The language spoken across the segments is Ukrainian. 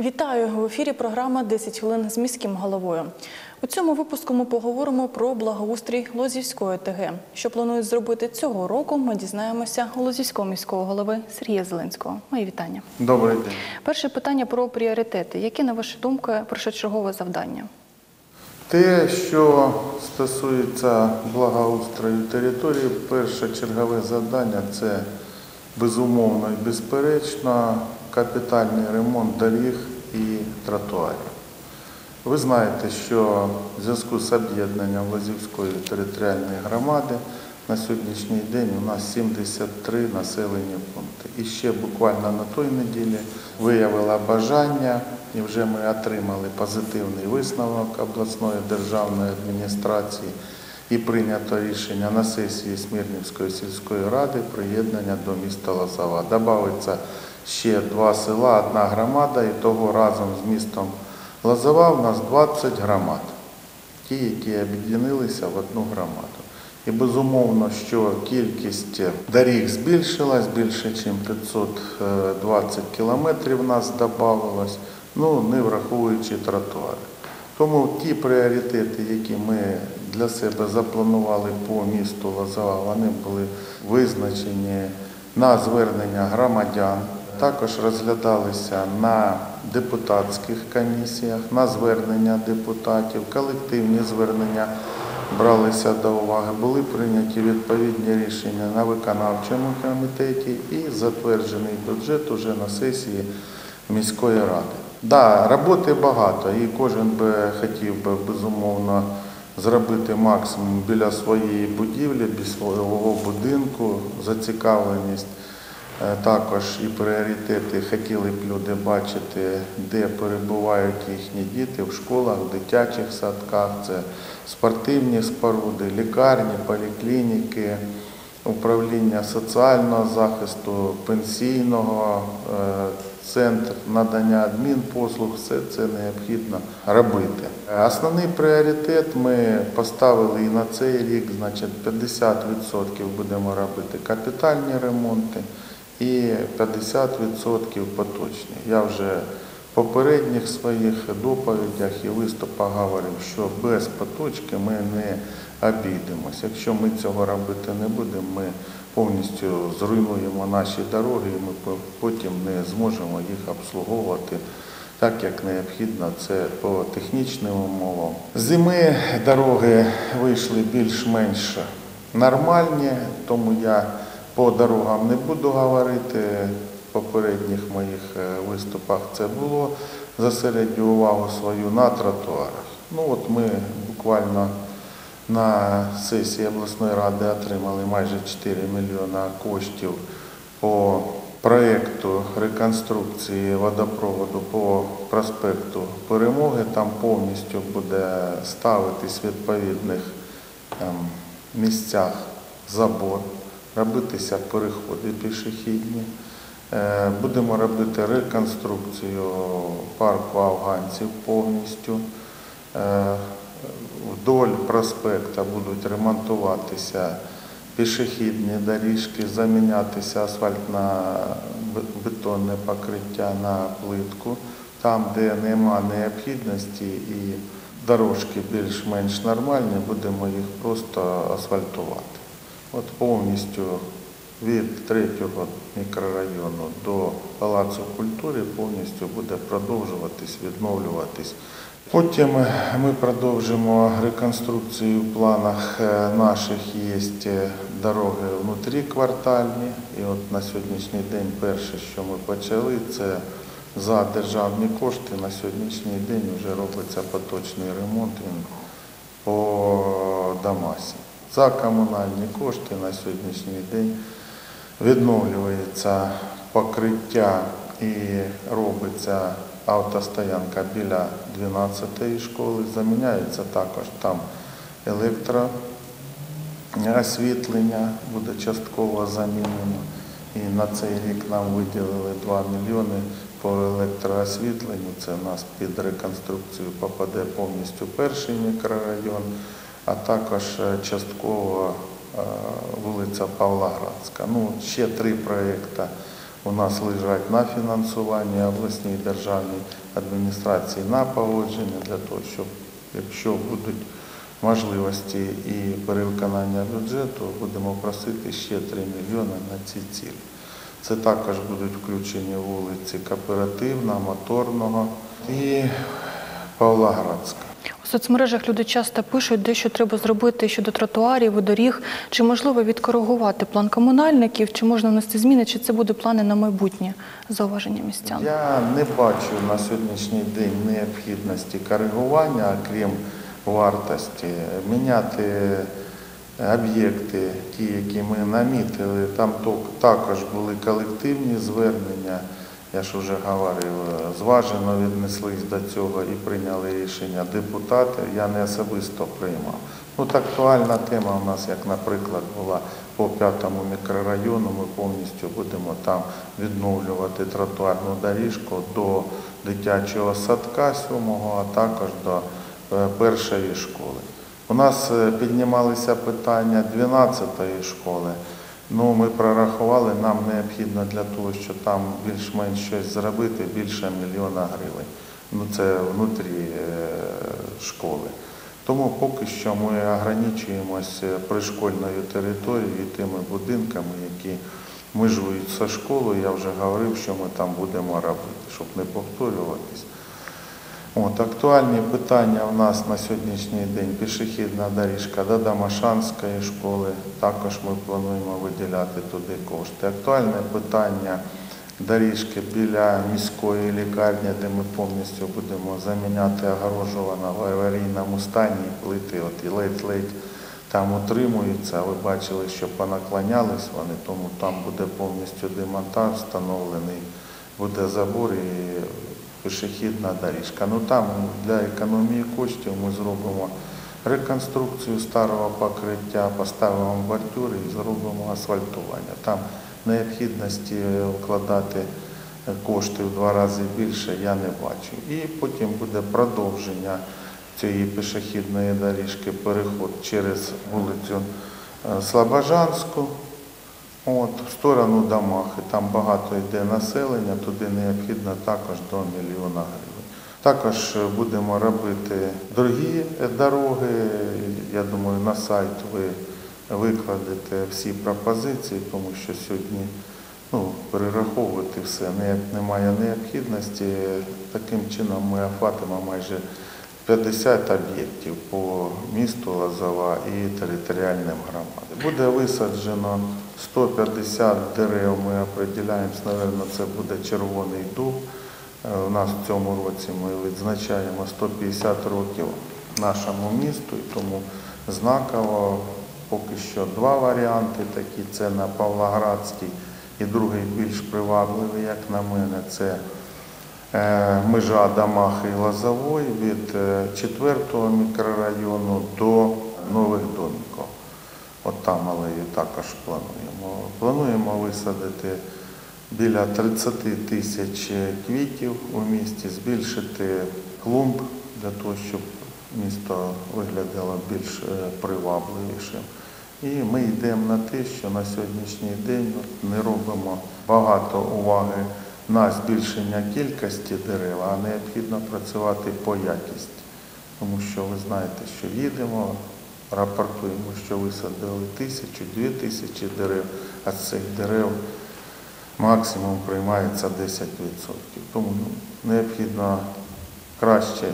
Вітаю в ефірі. Програма «10 хвилин з міським головою. У цьому випуску ми поговоримо про благоустрій Лозівської ТГ. Що планують зробити цього року? Ми дізнаємося у Лозівського міського голови Сергія Зеленського. Мої вітання. Добрий день. Перше питання про пріоритети. Які на вашу думку першочергове завдання? Те, що стосується благоустрою території, перше чергове завдання це безумовно і безперечно капітальний ремонт доріг і тротуарів. Ви знаєте, що в зв'язку з об'єднанням Лазівської територіальної громади на сьогоднішній день у нас 73 населені пункти. І ще буквально на той неділі виявила бажання, і вже ми отримали позитивний висновок обласної державної адміністрації і прийнято рішення на сесії Смірнівської сільської ради приєднання до міста Лозова. Добавиться ще два села, одна громада, і того разом з містом Лозова у нас 20 громад, ті, які об'єдналися в одну громаду. І безумовно, що кількість доріг збільшилась, більше, ніж 520 кілометрів нас додавалось, ну не враховуючи тротуари. Тому ті пріоритети, які ми для себе запланували по місту Лозова, вони були визначені на звернення громадян, також розглядалися на депутатських комісіях, на звернення депутатів, колективні звернення бралися до уваги, були прийняті відповідні рішення на виконавчому комітеті і затверджений бюджет уже на сесії міської ради. Да, роботи багато, і кожен би хотів би безумовно зробити максимум біля своєї будівлі, біля свого будинку, зацікавленість. Е, Також і пріоритети хотіли б люди бачити, де перебувають їхні діти в школах, в дитячих садках. Це спортивні споруди, лікарні, поліклініки, управління соціального захисту, пенсійного, е, центр надання адмінпослуг. Все це необхідно робити. Е, Основний пріоритет ми поставили і на цей рік, значить 50% будемо робити капітальні ремонти і 50% поточні. Я вже в попередніх своїх доповідях і виступах говорив, що без поточки ми не обійдемося. Якщо ми цього робити не будемо, ми повністю зруйнуємо наші дороги, і ми потім не зможемо їх обслуговувати так, як необхідно, це по технічним умовам. Зими дороги вийшли більш-менш нормальні, тому я по дорогам не буду говорити. В попередніх моїх е, виступах це було. Зосередню увагу свою на тротуарах. Ну от ми буквально на сесії обласної ради отримали майже 4 мільйона коштів по проєкту реконструкції водопроводу по проспекту Перемоги. Там повністю буде ставитись в відповідних ем, місцях забор, робитися переходи пішохідні. Е, Будемо робити реконструкцію парку афганців повністю. Е, Вдоль проспекта будуть ремонтуватися пішохідні доріжки, замінятися асфальт на бетонне покриття на плитку. Там, де нема необхідності і дорожки більш-менш нормальні, будемо їх просто асфальтувати. От повністю від третього мікрорайону до Палацу культури повністю буде продовжуватись, відновлюватись. Потім ми продовжимо реконструкцію в планах е, наших є дороги внутрі квартальні. І от на сьогоднішній день перше, що ми почали, це за державні кошти. На сьогоднішній день вже робиться поточний ремонт він по Дамасі. За комунальні кошти на сьогоднішній день відновлюється покриття і робиться автостоянка біля 12-ї школи. Заміняється також там електроосвітлення, буде частково замінено. І на цей рік нам виділили 2 мільйони по електроосвітленню. Це у нас під реконструкцію попаде повністю перший мікрорайон, а також е, частково е, вулиця Павлоградська. Ну, ще три проєкти у нас лежать на фінансуванні обласній державній адміністрації на погодження для того, щоб якщо будуть можливості і перевиконання бюджету, будемо просити ще 3 мільйони на ці цілі. Це також будуть включені вулиці Кооперативна, Моторного і Павлоградська. У соцмережах люди часто пишуть, де що треба зробити щодо тротуарів і доріг. Чи можливо відкоригувати план комунальників, чи можна внести зміни, чи це буде плани на майбутнє зауваження містян? Я не бачу на сьогоднішній день необхідності коригування, крім вартості, міняти об'єкти, ті, які ми намітили. Там також були колективні звернення. Я ж вже говорив, зважено віднеслись до цього і прийняли рішення депутати. Я не особисто приймав. От актуальна тема у нас, як, наприклад, була по п'ятому мікрорайону. Ми повністю будемо там відновлювати тротуарну доріжку до дитячого садка сьомого, а також до е, першої школи. У нас е, піднімалися питання 12-ї школи. Ну, ми прорахували, нам необхідно для того, щоб там більш-менш щось зробити, більше мільйона гривень. Ну, це внутрі е, школи. Тому поки що ми ограничуємося пришкольною територією і тими будинками, які межують зі школою. Я вже говорив, що ми там будемо робити, щоб не повторюватись. От, актуальні питання у нас на сьогоднішній день пішохідна доріжка до Дамашанської школи. Також ми плануємо виділяти туди кошти. Актуальне питання доріжки біля міської лікарні, де ми повністю будемо заміняти огорожувано в аварійному стані плити, от і ледь-ледь там утримуються. Ви бачили, що понаклонялись вони, тому там буде повністю демонтаж встановлений, буде забор і пішохідна доріжка. Ну там для економії коштів ми зробимо реконструкцію старого покриття, поставимо бордюри і зробимо асфальтування. Там необхідності вкладати кошти в два рази більше я не бачу. І потім буде продовження цієї пішохідної доріжки, переход через вулицю е, Слобожанську. От, в сторону Дамахи, там багато йде населення, туди необхідно також до мільйона гривень. Також е, будемо робити дорогі дороги. Я думаю, на сайт ви викладете всі пропозиції, тому що сьогодні ну, перераховувати все не, немає необхідності. Таким чином ми охватимо майже 50 об'єктів по місту Лозова і територіальним громадам. Буде висаджено 150 дерев, ми определяємось, напевно, це буде червоний дуб. Е, У нас в цьому році ми відзначаємо 150 років нашому місту, і тому знаково поки що два варіанти такі. Це на Павлоградський і другий більш привабливий, як на мене, це межа Дамахи і Лозової від 4 мікрорайону до Нових Доміків. От там алею також плануємо. Плануємо висадити біля 30 тисяч квітів у місті, збільшити клумб для того, щоб місто виглядало більш е, привабливішим. І ми йдемо на те, що на сьогоднішній день не робимо багато уваги на збільшення кількості дерев, а необхідно працювати по якісті. Тому що ви знаєте, що їдемо, рапортуємо, що висадили тисячу, дві тисячі дерев, а з цих дерев максимум приймається 10%. Тому ну, необхідно краще,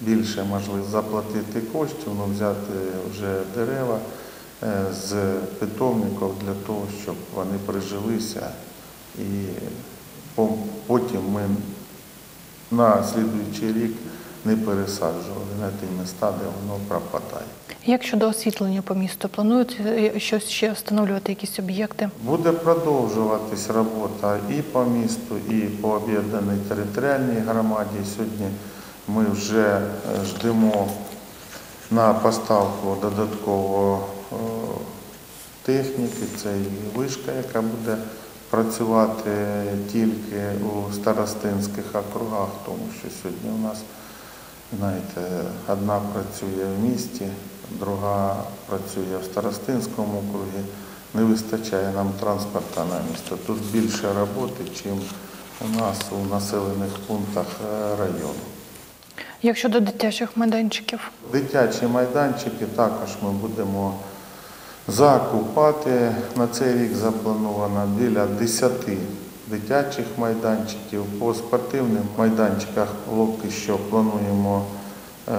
більше можливо заплатити коштів, ну, взяти вже дерева е, з питомників для того, щоб вони прижилися і потім ми на слідуючий рік не пересаджували на ті міста, де воно пропадає. Як щодо освітлення по місту? Планують е, щось ще встановлювати, якісь об'єкти? Буде продовжуватись робота і по місту, і по об'єднаній територіальній громаді. Сьогодні ми вже е, ждемо на поставку додатково е, техніки. Це і вишка, яка буде працювати тільки у старостинських округах, тому що сьогодні у нас, знаєте, одна працює в місті, друга працює в старостинському округі. не вистачає нам транспорта на місто. Тут більше роботи, ніж у нас у населених пунктах е, району. Як щодо дитячих майданчиків? Дитячі майданчики також ми будемо закупати. На цей рік заплановано біля 10 дитячих майданчиків. По спортивним майданчиках поки що плануємо е,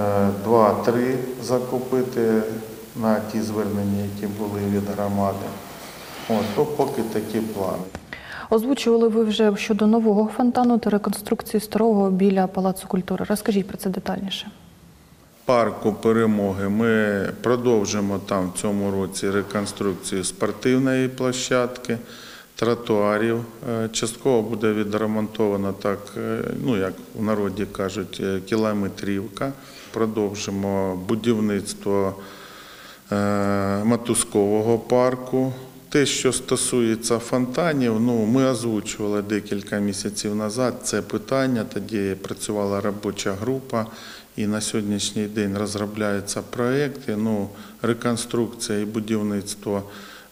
2-3 закупити на ті звернення, які були від громади. От, то поки такі плани. Озвучували ви вже щодо нового фонтану та реконструкції старого біля Палацу культури. Розкажіть про це детальніше. Парку перемоги ми продовжимо там в цьому році реконструкцію спортивної площадки, тротуарів. Е, Частково буде відремонтована так, е, ну як в народі кажуть, е, кілометрівка. Продовжимо будівництво мотузкового парку. Те, що стосується фонтанів, ну ми озвучували декілька місяців назад це питання. Тоді працювала робоча група, і на сьогоднішній день розробляються проекти. Ну, реконструкція і будівництво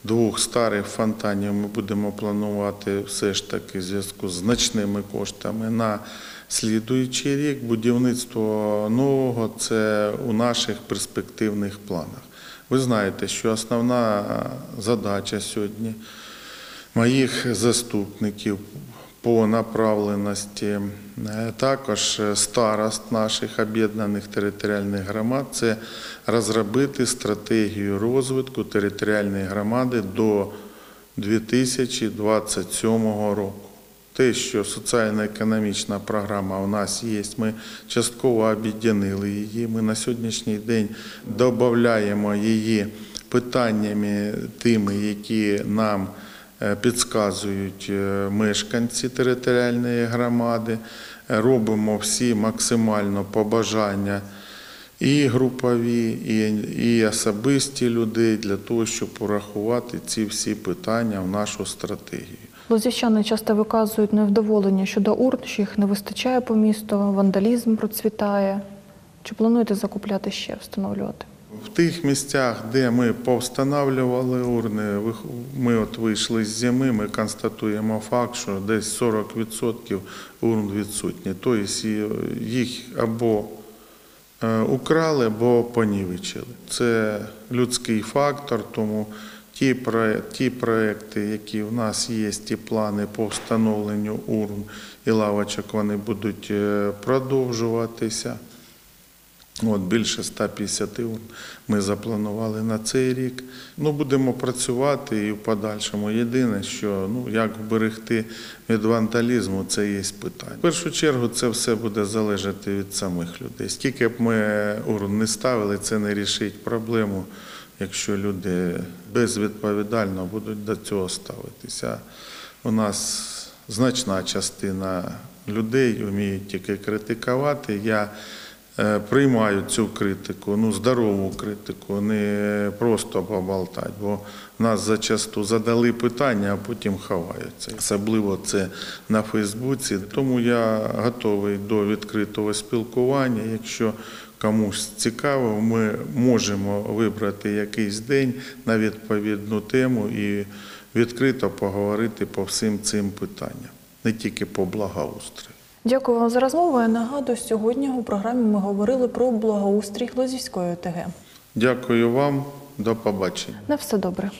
двох старих фонтанів ми будемо планувати все ж таки в зв'язку з значними коштами на слідуючий рік. Будівництво нового це у наших перспективних планах. Ви знаєте, що основна задача сьогодні моїх заступників по направленості, е, також старост наших об'єднаних територіальних громад це розробити стратегію розвитку територіальної громади до 2027 року. Те, що соціально-економічна програма у нас є, ми частково об'єднали її. Ми на сьогоднішній день додаємо її питаннями тими, які нам е, підказують е, мешканці територіальної громади. Робимо всі максимально побажання і групові, і, і особисті людей для того, щоб урахувати ці всі питання в нашу стратегію. Лозівчани часто виказують невдоволення щодо урн, що їх не вистачає по місту, вандалізм процвітає. Чи плануєте закупляти ще, встановлювати? В тих місцях, де ми повстановлювали урни, ми от вийшли з зими, ми констатуємо факт, що десь 40% урн відсутні. Тобто і- їх або е, украли, або понівечили. Це людський фактор, тому ті, ті проекти, які в нас є, ті плани по встановленню урн і лавочок, вони будуть е, продовжуватися. От більше 150 урн ми запланували на цей рік. Ну, будемо працювати і в подальшому. Єдине, що ну, як вберегти від вандалізму, це є питання. В першу чергу це все буде залежати від самих людей. Скільки б ми урн не ставили, це не рішить проблему, якщо люди безвідповідально будуть до цього ставитися. У нас значна частина людей вміють тільки критикувати. Я е, приймаю цю критику, ну здорову критику, не просто поболтати, бо нас зачасту задали питання, а потім ховаються. Особливо це на Фейсбуці. Тому я готовий до відкритого спілкування. Якщо комусь цікаво, ми можемо вибрати якийсь день на відповідну тему і відкрито поговорити по всім цим питанням, не тільки по благоустрою. Дякую вам за розмову. Я нагадую, сьогодні у програмі ми говорили про благоустрій Лозівської ОТГ. Дякую вам, до побачення. На все добре.